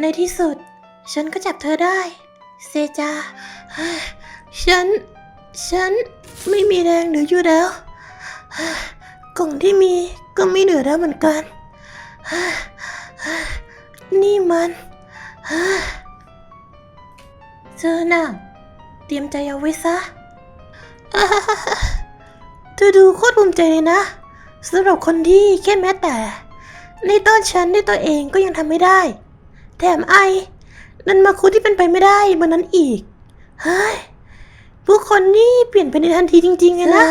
ในที่สุด ฉันก็จับเธอได้ เซจา ฉัน ฉันไม่มีแรงเหลืออยู่แล้ว กล่องที่มีก็ไม่เหลือแล้วเหมือนกัน นี่มันเฮ้ยเธอน่ะเตรียมใจเอาไว้ซะเธอดูโคตรภูมิใจเลยนะสำหรับคนที่แค่แม้แต่ในตอนฉันในตัวเองก็ยังทำไม่ได้ มไอ นั่นมาคุดที่เป็นไปไม่ได้บนนั้นอีก เฮ้ย ผู้คนนี่เปลี่ยนไปในทันทีจริงๆเลยนะ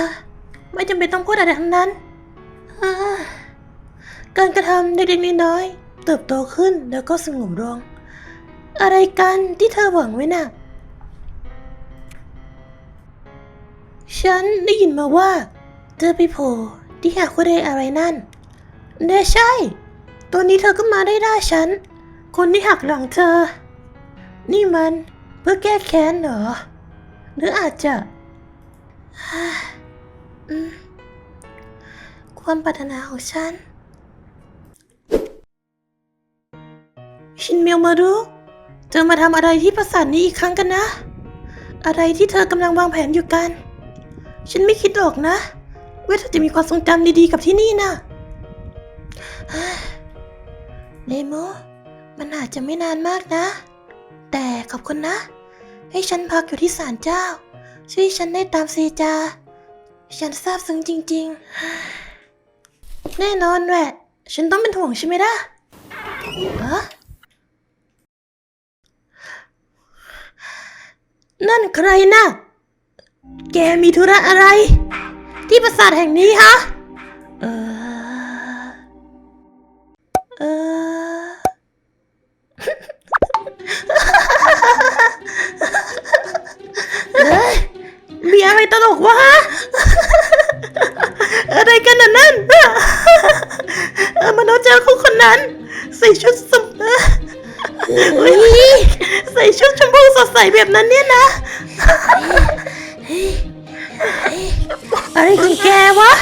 ไม่จำเป็นต้องพูดอะไรทั้งนั้นเฮ้ยการกระทำเล็กๆน้อยๆเติบโตขึ้นแล้วก็สงบลง อะไรกันที่เธอหวังไว้น่ะฉันได้ยินมาว่า เธอไปโผล่ที่หาคุเรอะไรนั่นเน่ใช่ ตัวนี้เธอก็มาได้ได้ฉัน คนที่หักหลังเธอ นี่มันเพื่อแก้แค้นเหรอ หรืออาจจะความปรารถนาของฉัน ชินเมียวมารุเธอมาทำอะไรที่ปราสาทนี้อีกครั้งกันนะ อะไรที่เธอกำลังวางแผนอยู่กัน ฉันไม่คิดหรอกนะว่าเธอจะมีความทรงจำดีๆกับที่นี่นะเฮ้ยเนโม มันอาจจะไม่นานมากนะ แต่ขอบคุณนะ ให้ฉันพักอยู่ที่ศาลเจ้า ช่วยฉันได้ตามเซจา ฉันซาบซึ้งจริง ๆ แน่นอนแหละ ฉันต้องเป็นห่วงใช่ไหมล่ะนั่นใครน่ะ แกมีธุระอะไร ที่ปราสาทแห่งนี้ฮะ เออ เออ ชุดสมเฮ้ยใส่ชุดชมพูสดใสแบบนั้นเนี่ยนะ อะไรของแกวะ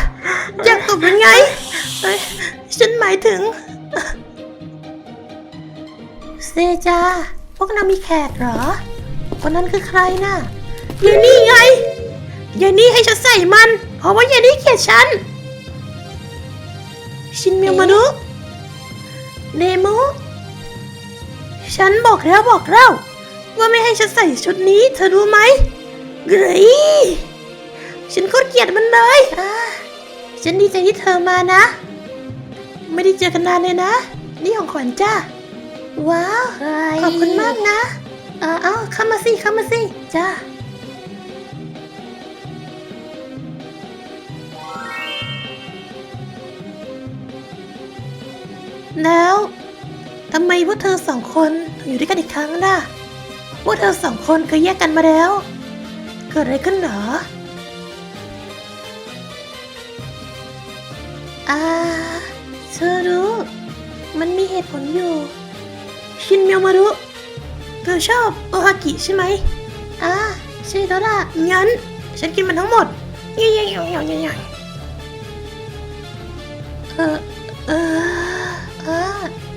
อยากตบยังไงเอ้ยฉันหมายถึง เซจาพวกนางมีแขกเหรอ คนนั้นคือใครน่ะยายนี่ไงยายนี่ให้ฉันใส่มัน เพราะว่ายายนี่เกลียดฉัน ชินเมียวมารุ เนมุฉันบอกแล้วบอกเล่า ว่าไม่ให้ฉันใส่ชุดนี้เธอรู้ไหมเกรยฉันโคตรเกลียดมันเลยอ่าฉันดีใจที่เธอมานะ ไม่ได้เจอกันนานเลยนะ นี่ของขวัญจ้าว้าว ขอบคุณมากนะ เออเอาเข้ามาสิเข้ามาสิจ้า แล้วทำไมพวกเธอสองคนถึงอยู่ด้วยกันอีกครั้งล่ะพวกเธอสองคนเคยแยกกันมาแล้ว เกิดอะไรขึ้นเหรออ่าเธอรู้ มันมีเหตุผลอยู่ ชินเมียวมารุเธอชอบโอฮากิใช่ไหมอ่าใช่แล้วล่ะงั้น ฉันกินมันทั้งหมดยี่ยี่ยี่ยี่ยี่ยี่เออเออเออ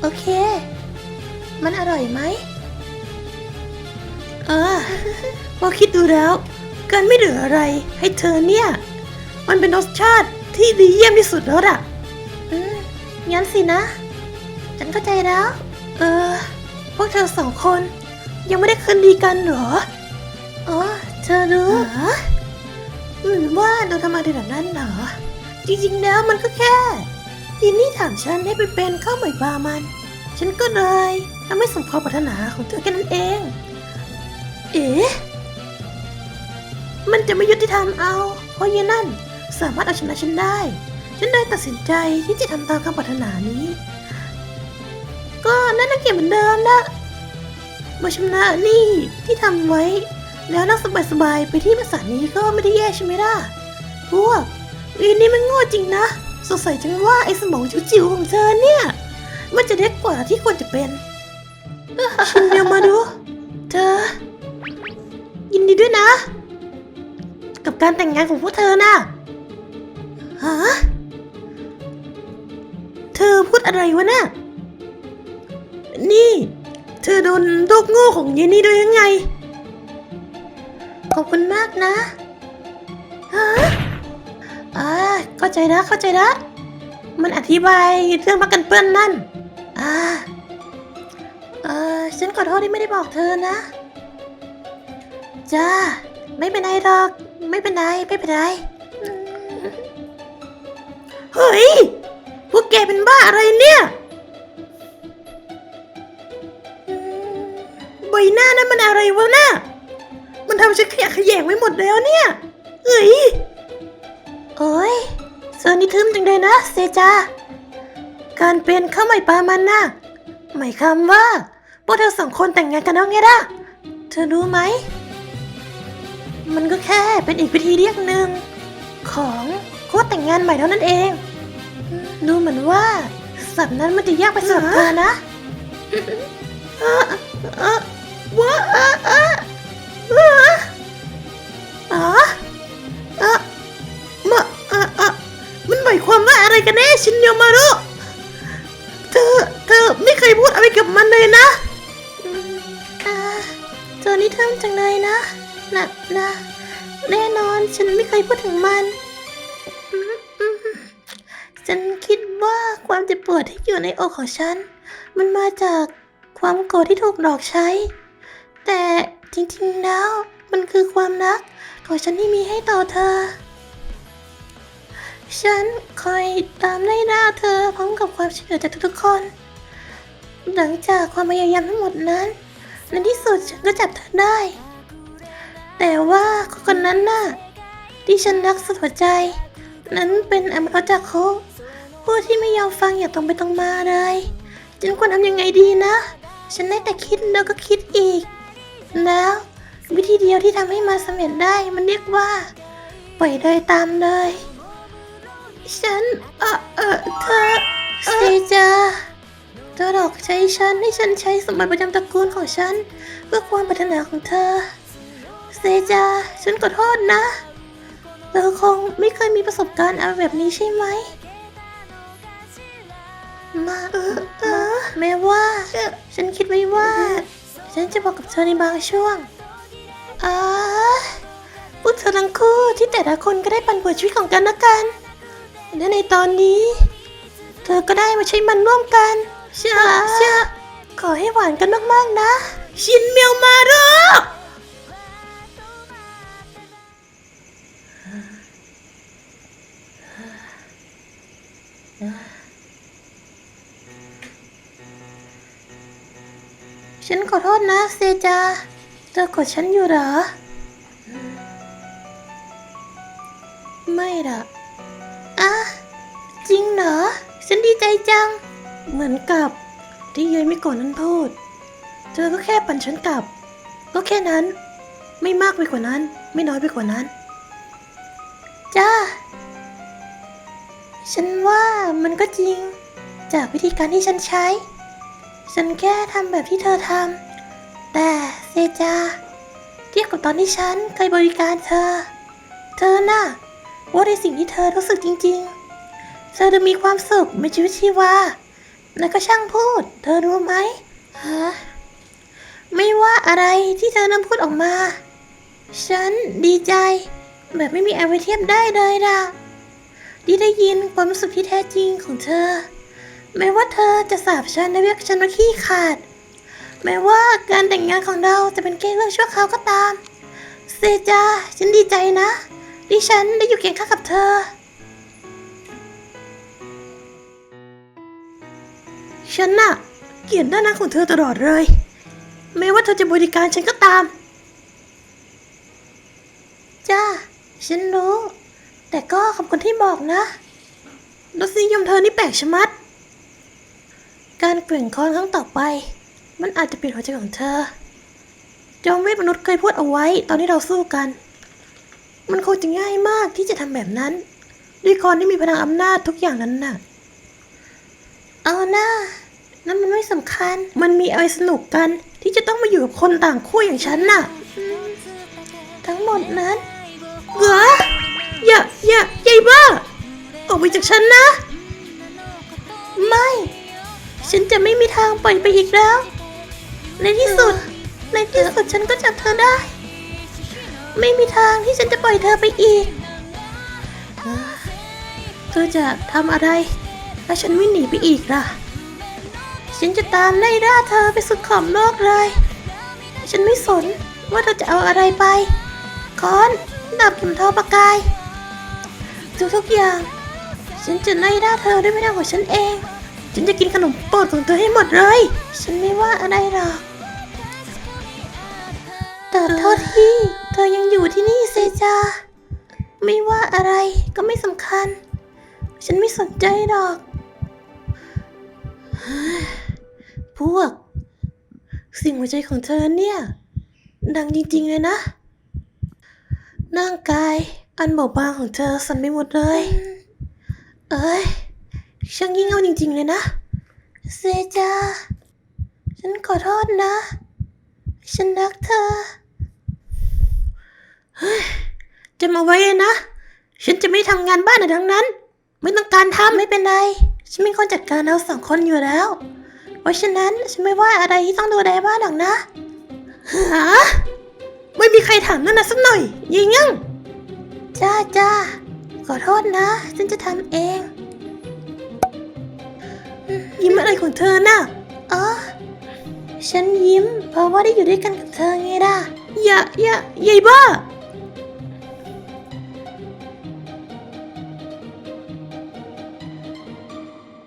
โอเค มันอร่อยไหม เออพอคิดดูแล้ว การไม่เหลืออะไรให้เธอเนี่ย มันเป็นรสชาติที่ดีเยี่ยมที่สุดแล้วล่ะอืมงั้นสินะ ฉันเข้าใจแล้ว เออ พวกเธอสองคน ยังไม่ได้คืนดีกันเหรอ อ๋อ เธอรู้เหรอหรือว่าเราทำอะไรแบบนั้นเหรอ จริงๆแล้วมันก็แค่ยินนี่ถามฉันให้ไปเป็นข้าวใหม่บาร์มัน ฉันก็เลยทำให้สมความปรารถนาของเธอแค่นั้นเอง เอ๋มันจะไม่ยุติธรรมเอา เพราะยายนั่นสามารถเอาชนะฉันได้ ฉันเลยตัดสินใจที่จะทำตามคำปรารถนานี้ ก็นั่นนักเก็บเหมือนเดิมนะมาชำระนี่ที่ทำไว้ แล้วนั่งสบายๆไปที่ภาษาทนี้ก็ไม่ได้แย่ใช่ไหมล่ะพวกวีนี่มันโง่จริงนะ สงสัยจังว่าไอ้สมองจิ๋วๆของเธอเนี่ย มันจะเล็กกว่าที่ควรจะเป็นชินเดียวมาดู เธอ ยินดีด้วยนะ กับการแต่งงานของพวกเธอน่ะฮะเธอพูดอะไรวะน่ะนี่ เธอโดนลูกโง่ของเยนี่ด้วยยังไง ขอบคุณมากนะฮะอ่าเข้าใจนะเข้าใจนะมันอธิบายเรื่องพักกันเปื้อนนั่น อ่าเออฉันขอโทษที่ไม่ได้บอกเธอนะ จ้า ไม่เป็นไรหรอก ไม่เป็นไร ไม่เป็นไร เฮ้ย พวกแกเป็นบ้าอะไรเนี่ย ใบหน้านั้นมันอะไรวะน่ะมันทำฉันขยะแขยงไว้หมดแล้วเนี่ย เฮ้ย โอ้ยเซอร์นี่ทึมจังเลยนะ เซจา การเป็นข้าวใหม่ปามันนะหมายความว่าพวกเธอสองคนแต่งงานกันแล้วไงล่ะ เธอรู้ไหม มันก็แค่เป็นอีกวิธีเรียกหนึ่ง ของโคู่แต่งงานใหม่เท่านั้นเอง ดูเหมือนว่าสับนั้นมันจะยากไปสำหรับเธอนะว่าอ่อเอ่อเอ่ออ๋อเอ่อมาเอ่อเอ่อมันหมายความว่าอะไรกันแน่ชินโยมารุ พูดอะไรกับมันเลยนะอ่าเธอนี่เทิมจังเลยนะนะนะแน่นอนฉันไม่เคยพูดถึงมันอืมอืมฉันคิดว่าความเจ็บปวดที่อยู่ในอกของฉัน มันมาจากความโกรธที่ถูกหลอกใช้ แต่จริงๆแล้วมันคือความรักของฉันที่มีให้ต่อเธอ ฉันคอยตามไล่ล่าเธอพร้อมกับความช่วยเหลือจากทุกๆคน หลังจากความพยายามทั้งหมดนั้น ในที่สุดฉันก็จับเธอได้ แต่ว่าคนนั้นน่ะ ที่ฉันรักสุดหัวใจ นั้นเป็นอมรจากโคผู้ที่ไม่ยอมฟังอย่าตรงไปตรงมาเลยฉันควรทำยังไงดีนะ ฉันได้แต่คิดแล้วก็คิดอีก แล้ววิธีเดียวที่ทำให้มาสำเร็จได้มันเรียกว่า ปล่อยเลยตามเลย ฉันเออเออเธอเซจา เธอหลอกใช้ฉันให้ฉันใช้สมบัติประจำตระกูลของฉัน เพื่อความปรารถนาของเธอ เซจา ฉันขอโทษนะ เธอคงไม่เคยมีประสบการณ์อะไรแบบนี้ใช่ไหม มาเออเออแม้ว่า ฉันคิดไว้ว่า ฉันจะบอกกับเธอในบางช่วงอาพวกเธอทั้งคู่ที่แต่ละคนก็ได้ปันป่วชีวิตของกันและกันและในตอนนี้ เธอก็ได้มาใช้มันร่วมกัน เชื่อเชื่อขอให้หวานกันมากๆนะ ชินเมียวมาโรฉันขอโทษนะเซจาเธอกดฉันอยู่เหรอ ไม่ล่ะอะจริงเหรอ ฉันดีใจจัง เหมือนกับที่ยายไม่ก่อนนั้นพูด เธอก็แค่ปั่นฉันกลับ ก็แค่นั้น ไม่มากไปกว่านั้น ไม่น้อยไปกว่านั้น จ้า ฉันว่ามันก็จริง จากวิธีการที่ฉันใช้ ฉันแค่ทำแบบที่เธอทำ แต่เซจาเทียบกับตอนที่ฉันเคยบริการเธอ เธอน่ะ ว่าในสิ่งที่เธอรู้สึกจริง ๆ เธอจะมีความสุขมีชีวิตชีวา แล้วก็ช่างพูด เธอรู้ไหมฮะไม่ว่าอะไรที่เธอนำพูดออกมา ฉันดีใจ แบบไม่มีอะไรเทียบได้เลยล่ะที่ได้ยินความรู้สึกที่แท้จริงของเธอไม่ว่าเธอจะสาบฉันและเรียกฉันว่าขี้ขาดไม่ว่าการแต่งงานของเราจะเป็นแค่เรื่องชั่วคราวก็ตาม เซจาฉันดีใจนะที่ฉันได้อยู่เคียงข้างกับเธอ ฉันน่ะ เกลียดหน้าหน้าของเธอตลอดเลย แม้ว่าเธอจะบริการฉันก็ตาม จ้า ฉันรู้ แต่ก็ขอบคุณที่บอกนะรสนิยมเธอนี่แปลกชะมัด การเกลื่อนคอนครั้งต่อไป มันอาจจะเปลี่ยนหัวใจของเธอ จอมเวทมนุษย์เคยพูดเอาไว้ตอนที่เราสู้กัน มันคงจะง่ายมากที่จะทำแบบนั้นด้วยกรที่มีพลังอำนาจทุกอย่างนั้นน่ะ เอาหน้า นั่นมันไม่สำคัญ มันมีอะไรสนุกกัน ที่จะต้องมาอยู่กับคนต่างคู่อย่างฉันน่ะ ทั้งหมดนั้นเหรออย่าอย่าใหญ่บ้า ออกไปจากฉันนะ ไม่ ฉันจะไม่มีทางปล่อยไปอีกแล้ว ในที่สุด ในที่สุดฉันก็จับเธอได้ ไม่มีทางที่ฉันจะปล่อยเธอไปอีก เธอจะทำอะไรถ้าฉันวิ่งหนีไปอีกล่ะ ฉันจะตามไล่ล่าเธอไปสุดขอบโลกเลย ฉันไม่สนว่าเธอจะเอาอะไรไปค้อนดาบเข็มทองประกายทุกๆอย่าง ฉันจะไล่ล่าเธอด้วยไม่ได้ของฉันเอง ฉันจะกินขนมโปรดของเธอให้หมดเลย ฉันไม่ว่าอะไรหรอก แต่เท่าที่ เธอยังอยู่ที่นี่เซจา ไม่ว่าอะไรก็ไม่สำคัญ ฉันไม่สนใจหรอก พวก สิ่งหัวใจของเธอเนี่ย ดังจริงๆเลยนะร่างกายอันเบาบางของเธอสั่นไปหมดเลย เอ้ย ช่างยิ่งเอาจริงๆเลยนะ เซจา ฉันขอโทษนะ ฉันรักเธอ เฮ้ยจำเอาไว้เลยนะ ฉันจะไม่ทำงานบ้านอะไรทั้งนั้น ไม่ต้องการทำไม่เป็นไร ฉันเป็นคนจัดการเราสองคนอยู่แล้ว เพราะฉะนั้นฉันไม่ว่าอะไรที่ต้องดูแลบ้านหรอกนะฮะไม่มีใครถามนั่นนะสักหน่อยยิงยังจ้าจ้าขอโทษนะ ฉันจะทำเอง ยิ้มอะไรของเธอน่ะอ๋อฉันยิ้มเพราะว่าได้อยู่ด้วยกันกับเธอไงล่ะอย่าอย่าใหญ่บ้า